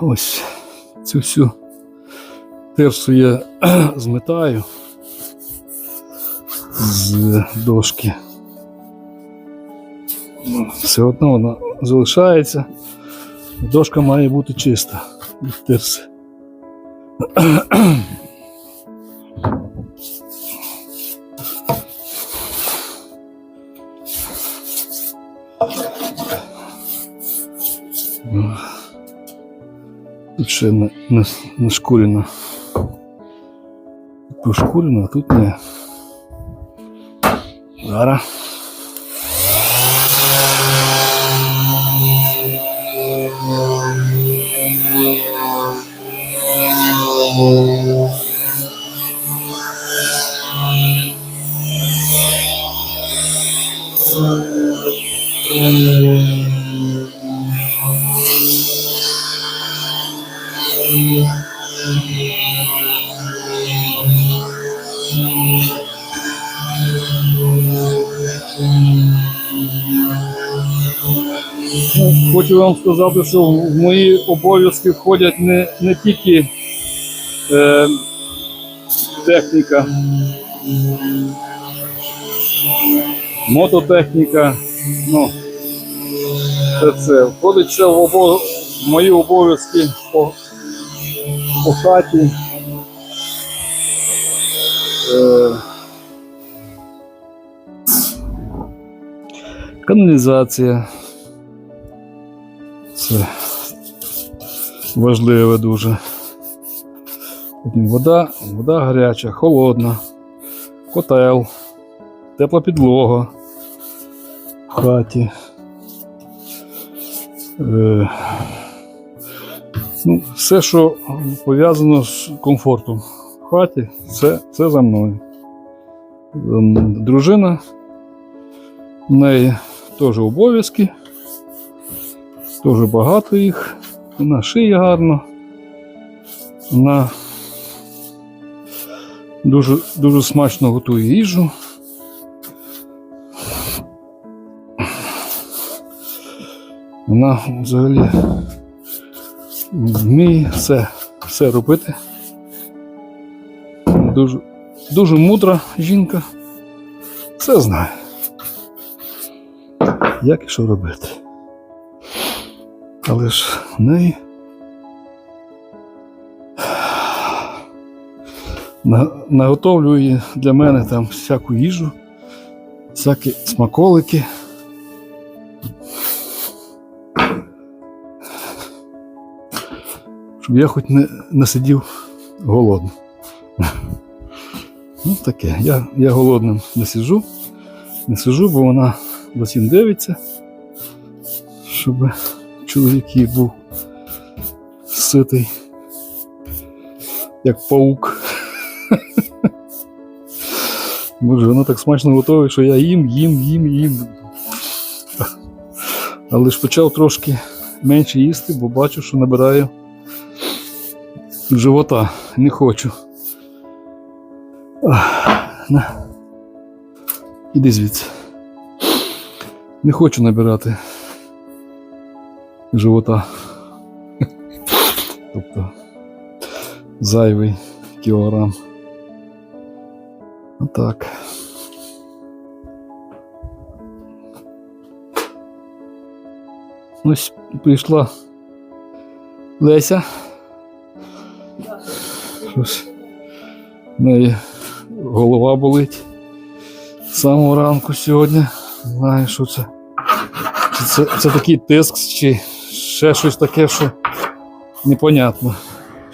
Ось цю всю терсу я зметаю з дошки. Все одно вона залишається. Дошка має бути чиста від терси. ще не, не, не шкурено. Тут пошкурено, а тут не. Зараз. Ну, вам сказати, що в мої обов'язки входять не, не тільки е, техніка, мототехніка, ну, це це. Входить ще в, обов... мої обов'язки по, по хаті. Е, каналізація. Це важливе дуже. Потім вода, вода гаряча, холодна, котел, тепла підлога в хаті. Е, ну, все, що пов'язано з комфортом в хаті, це, це за мною. Дружина, в неї теж обов'язки. Дуже багато їх. Вона шиє гарно. Вона дуже, дуже смачно готує їжу. Вона взагалі вміє все, все робити. Дуже, дуже мудра жінка. Все знає. Як і що робити. Але ж в неї наготовлює для мене там всяку їжу, всякі смаколики. Щоб я хоч не, не сидів голодним. Ну таке, я, я голодним не сиджу, не сиджу, бо вона всім дивиться, щоб чоловік її був ситий, як паук. Може, воно так смачно готове, що я їм, їм, їм, їм. Але ж почав трошки менше їсти, бо бачу, що набираю живота. Не хочу. На. Іди звідси. Не хочу набирати живота. Тобто зайвий кілограм. Отак. Ось прийшла Леся. Щось в неї голова болить з самого ранку сьогодні. Знаю, що це. Це, це такий тиск, чи ще щось таке, що непонятно.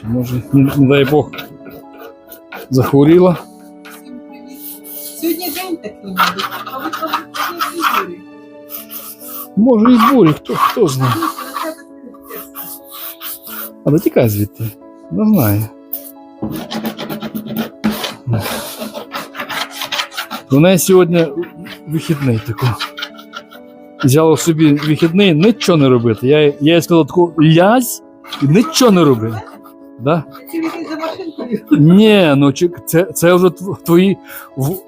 Чи може, не, не дай Бог, захворіла. Сьогодні день такий, мабуть, а ви всі бурі. Може і бурі, хто, хто знає. А не тікай звідти. Не знаю. У неї сьогодні вихідний такий. Взяла собі вихідний, нічого не робити. Я, я їй сказав таку лязь і нічого не роби. Да? Ні, ну це, це вже твої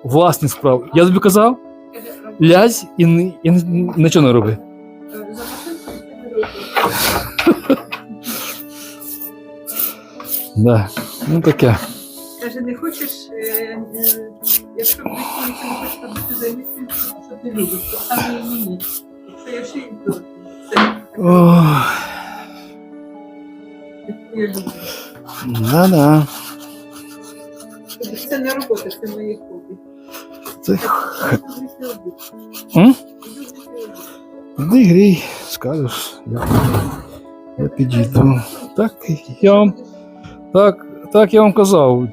власні справи. Я тобі казав, лязь і, ні- і нічого не роби. Да. Ну таке. Каже, не хочеш, якщо б ти не хочеш, то ти займешся, що ти любиш, то саме і мені. Я це Ох, яку я люблю. да-да. Це не робота, це моє хобі. Це Я робити. М? Я робити. Іди грій, скажеш. Я, я підійду. Так, я вам, так, так я вам казав,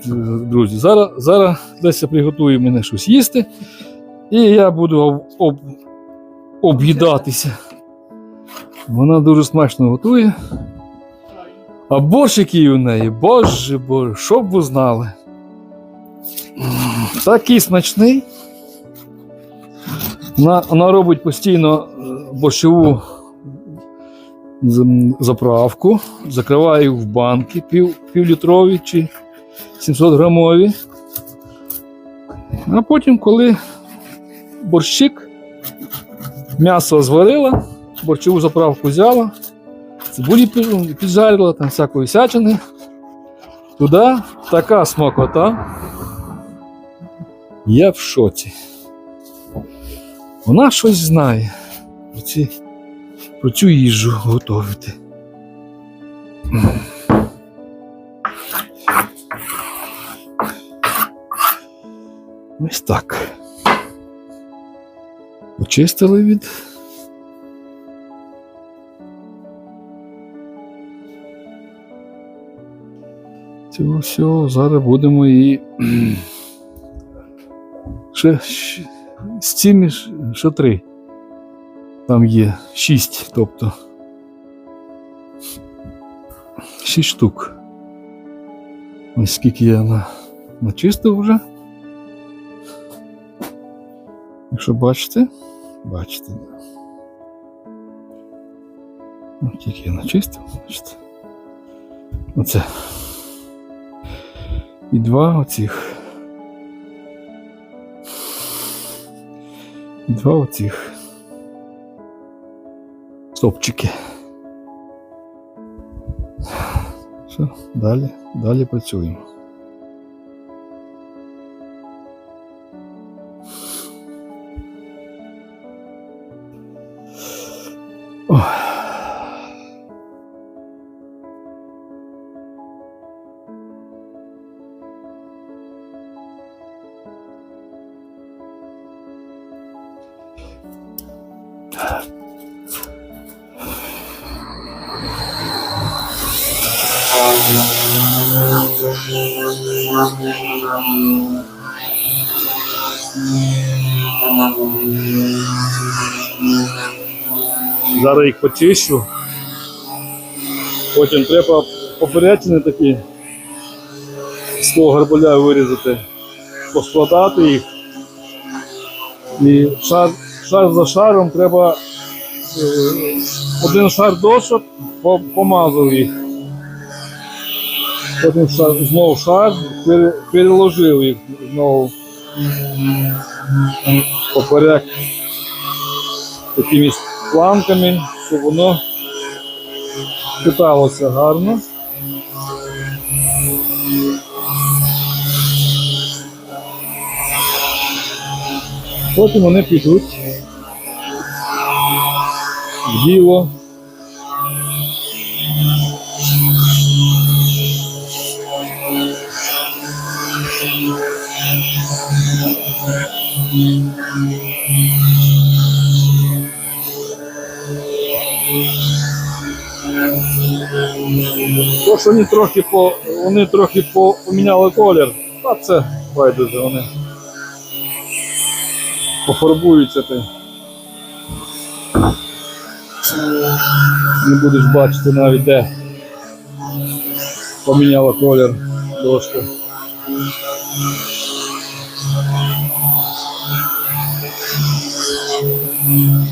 друзі. Зараз, зараз Леся приготує мене щось їсти, і я буду об, об, об'їдатися. Вона дуже смачно готує. А борщ, який у неї, боже боже, що б ви знали. Такий смачний. Вона, вона робить постійно борщову заправку, закриває їх в банки пів, півлітрові чи 700 грамові. А потім, коли борщик, м'ясо зварила, борщову заправку взяла, цибулі піджарила, там всякої сячини. Туди така смакота. Я в шоці. Вона щось знає про, ці, про цю їжу готувати. Ось так. Очистили від. Цього всього зараз будемо і. Ще, ще з цими ж- ще три. Там є шість, тобто. Шість штук. Ось скільки я на, начистив вже. Якщо бачите, бачите. Ось тільки я начистив, бачите. Оце. І два оцих. І два оцих. Стопчики. Все, далі, далі працюємо. Зараз їх почищу. Потім треба поперечини такі з того гарбуля вирізати, поскладати їх. І шар, шар за шаром треба е, один шар дошок, по- помазав їх. Потім знову шар, пере- переложив їх знову поперек такими планками, щоб воно питалося гарно. Потім вони підуть в діло. То, що вони трохи по вони трохи по, поміняли колір, а це байдуже вони пофарбуються ти. Не будеш бачити навіть де поміняла колір дошка. Да.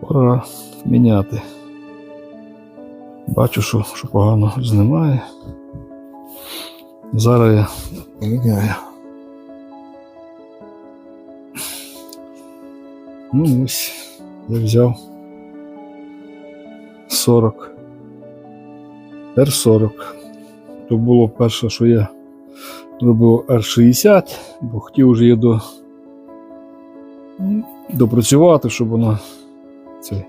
Пора міняти. Бачу, що, що погано знімає. Зараз я поміняю. Ну ось, я взяв 40. R40. То було перше, що я робив R60, бо хотів вже її до, допрацювати, щоб вона цей.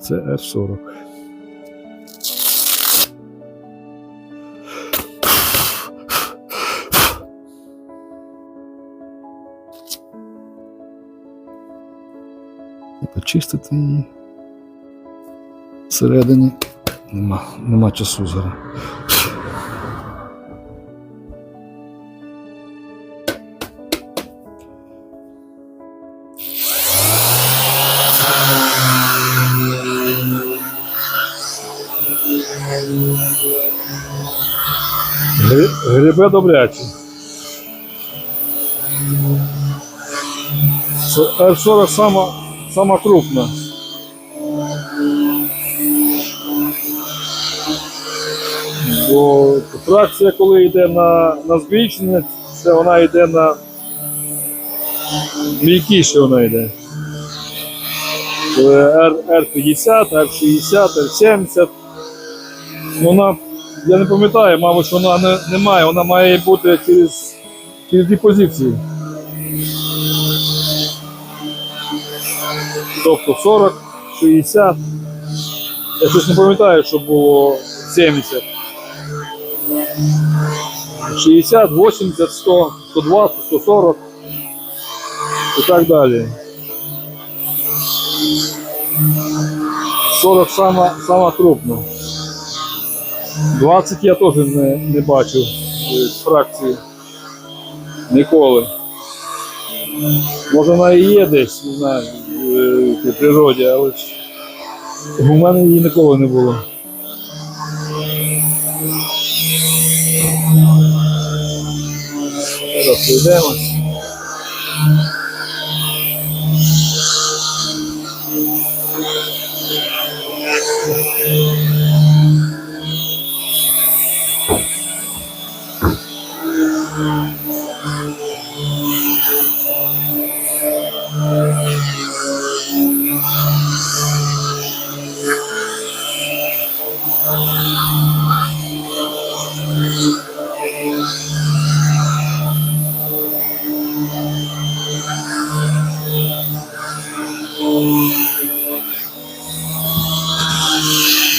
Це R40. Почистити її. Всередині нема, нема часу зараз. Гри- Грибе добряче. Це R40 сама, сама крупна. Бо фракція, коли йде на, на збільшення, це вона йде на мілкіше вона йде. Коли R, R50, R60, R70. Ну, Вона, я не пам'ятаю, мабуть, вона не, не має, вона має бути через, через дві позиції. Тобто 40, 60. Я щось не пам'ятаю, що було 70. 60, 80, 100, 120, 140 і так далі. 40 сама, сама крупна. 20 я теж не, не бачив з фракції. Ніколи. Може вона і є десь, не знаю, в природі, але ж у мене її ніколи не було. Зараз прийдемо.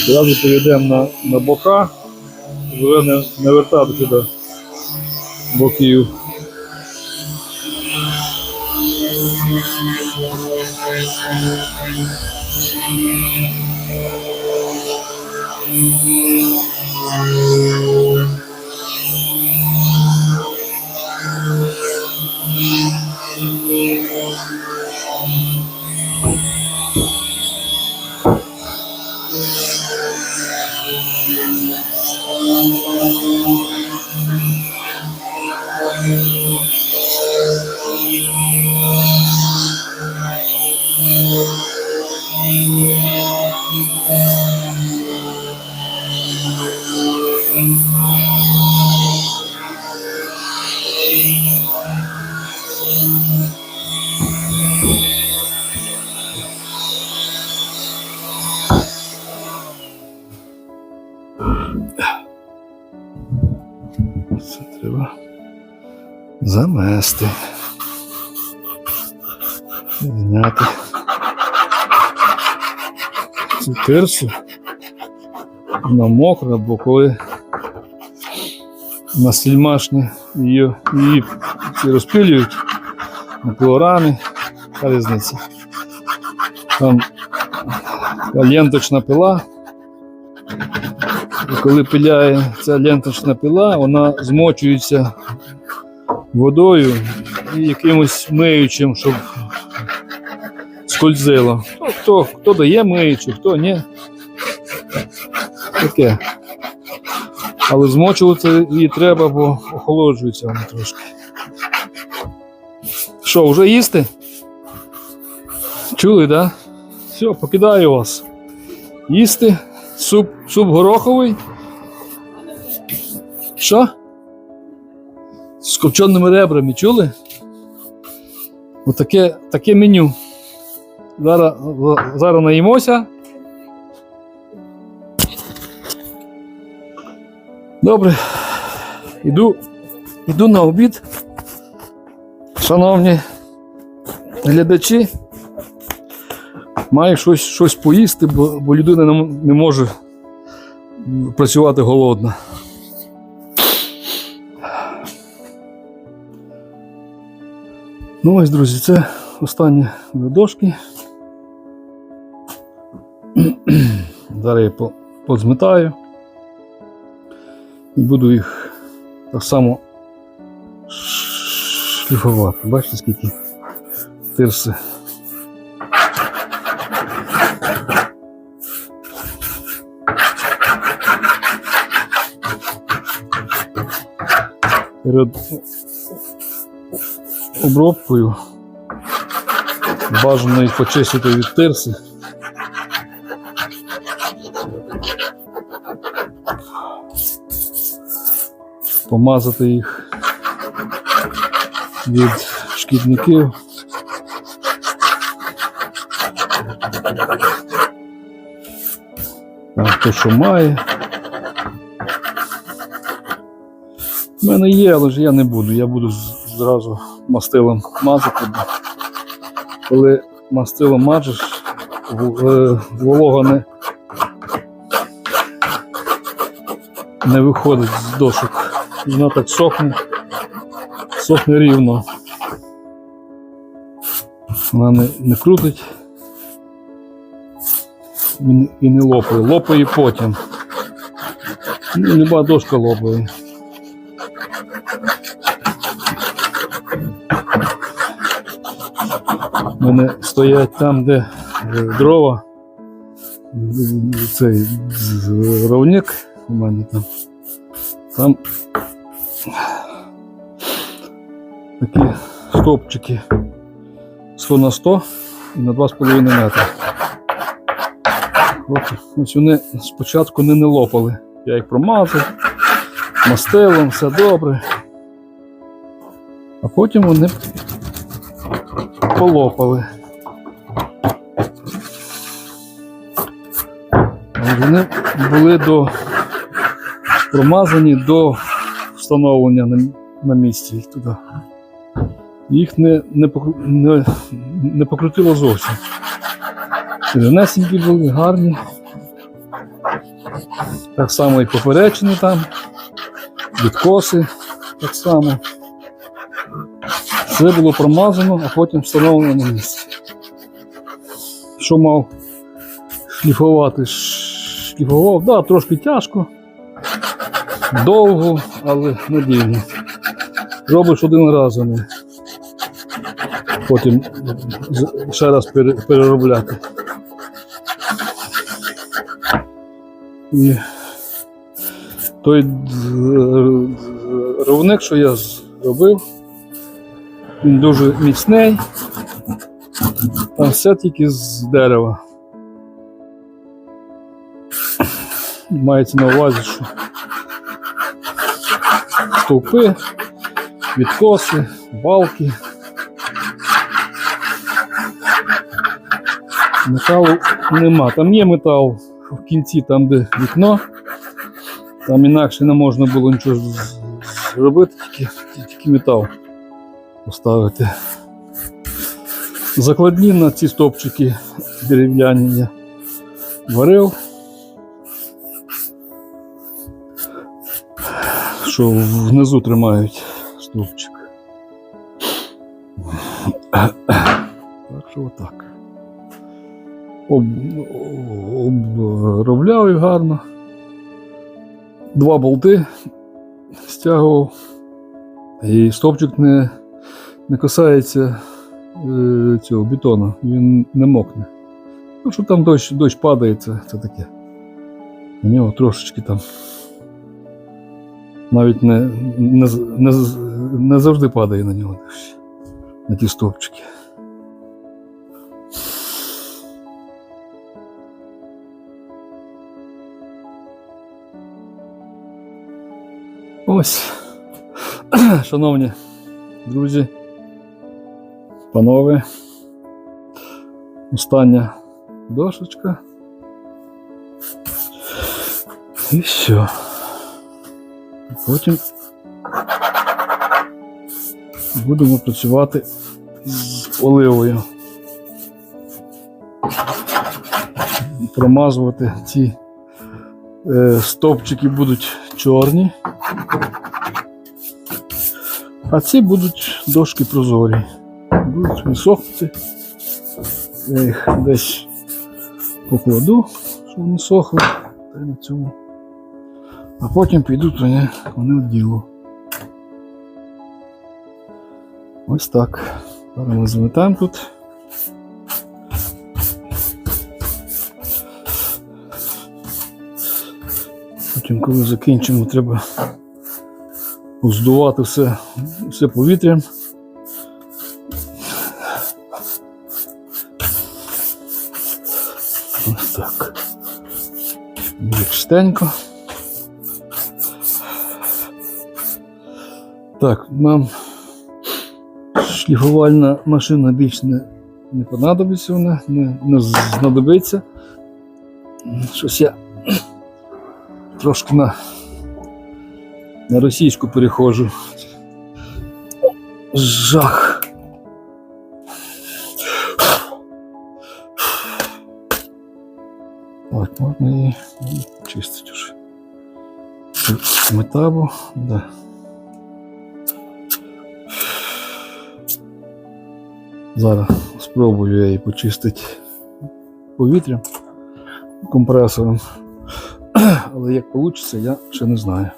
Зразу поведемо на, на бока, вже не, не вертатися до боків. Це замести. Зняти цю тирсу. Вона мокра, бо коли на сільмашні її, її розпилюють на пилорами, яка різниця. Там ленточна пила. І коли пиляє ця ленточна пила, вона змочується водою і якимось миючим, щоб скользило. Ну, хто, хто дає миючу, хто ні. Таке. Але змочувати її треба, бо охолоджується вона трошки. Що, вже їсти? Чули, так? Да? Все, покидаю вас. Їсти. Суп, суп гороховий. Що? З копченими ребрами, чули? Отаке таке меню. Зараз, зараз наїмося. Добре. Іду, іду на обід. Шановні глядачі, маю щось, щось поїсти, бо, бо людина не, може працювати голодна. Ну ось, друзі, це останні дошки. Зараз я по- позмитаю і буду їх так само шліфувати. Бачите, скільки тирси. Перед обробкою бажано їх почистити від тирси. Помазати їх від шкідників. Так, що має. У мене є, але ж я не буду. Я буду зразу мастилом мазати. Коли мастилом мажеш, е, волога не, не виходить з дошок. І Вона так сохне, сохне рівно. Вона не, не крутить і не лопає. Лопає потім. Ну, люба дошка лопає. У мене стоять там, де е, дрова. Цей ровник у мене там. Там такі стовпчики 100 на 100 і на 2,5 метри. Ось вони спочатку не, не лопали. Я їх промазав, мастилом, все добре. А потім вони полопали. Вони були до промазані до встановлення на, на місці туди. Їх не, не, не, не покрутило зовсім. Рівнесенькі були, гарні. Так само і поперечні там, відкоси так само. Все було промазано, а потім встановлено на місці. Що мав шліфувати? Шліфував, да, трошки тяжко, довго, але надійно. Робиш один раз, не потім ще раз переробляти. І той дз- ровник, що я зробив, він дуже міцний. Там все тільки з дерева. Мається на увазі, що стовпи, відкоси, балки. Металу нема. Там є метал в кінці, там, де вікно. Там інакше не можна було нічого зробити, тільки, тільки метал поставити. Закладні на ці стопчики дерев'яні я варив. Що внизу тримають стовпчик. Так що отак. Об, обробляв їх гарно. Два болти стягував. І стовпчик не, не касається е, цього бетону, він не мокне. Ну, що там дощ дощ падає, це, це таке. У нього трошечки там навіть не не, не, не завжди падає на нього дощ, на ті стовпчики. Ось, шановні друзі панове, остання дошечка. І все. Потім будемо працювати з оливою. Промазувати ці е, стовпчики будуть чорні, а ці будуть дошки прозорі. Будуть висохнути. Я їх десь покладу, щоб вони сохли. Та й на цьому. А потім підуть вони, вони в діло. Ось так. Зараз ми заметаємо тут. Потім, коли закінчимо, треба здувати все, все повітрям. Чистенько. Так, нам шліфувальна машина більш не, не понадобиться, вона не, не знадобиться. Щось я трошки на, на російську переходжу. Жах. Так, можна вже. Метабу, да. Зараз спробую я її почистити повітрям компресором. Але як вийде, я ще не знаю.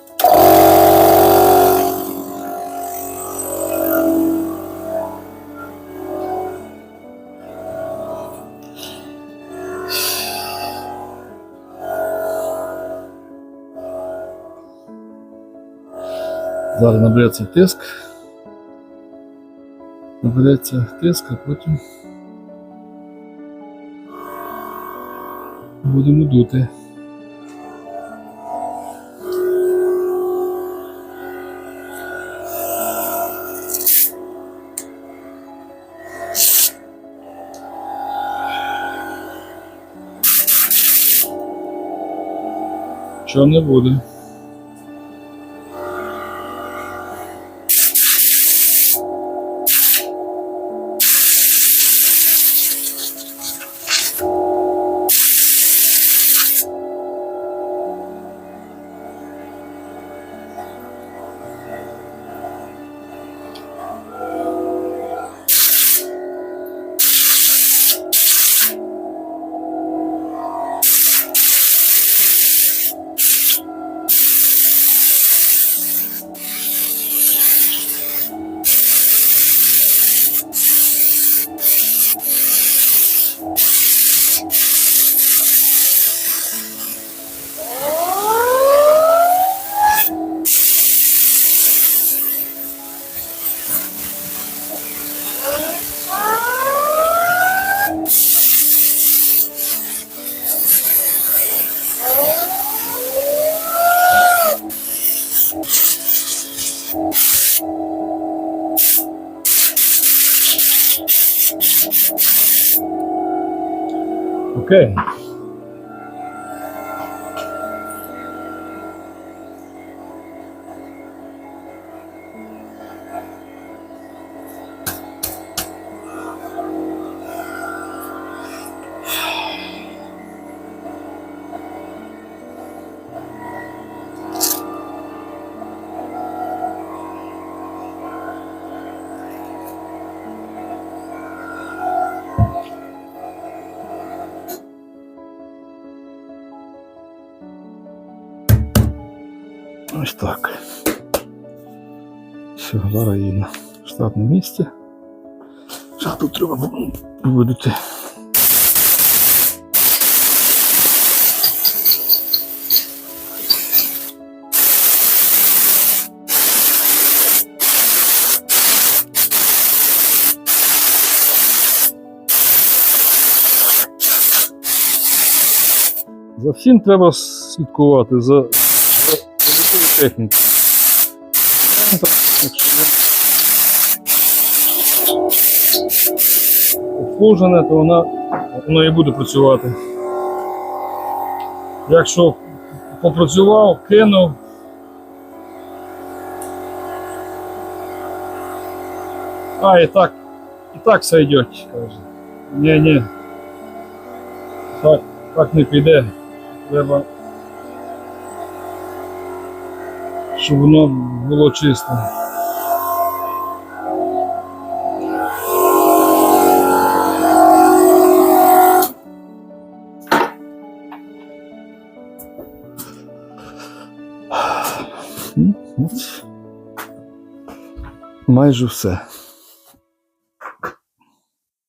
Зараз набереться тиск. Набереться тиск, а потім будемо дути. Що не буде. Okay. Ось так. Все, зараз на штатне місце. Тут треба виводити? За всім треба слідкувати за, якщо обслужене, то вона, воно і буде працювати. Якщо попрацював, кинув. А, і так, і так сойдет, каже. Ні, ні. Так, так не піде. Треба, щоб воно було чисто. Майже все.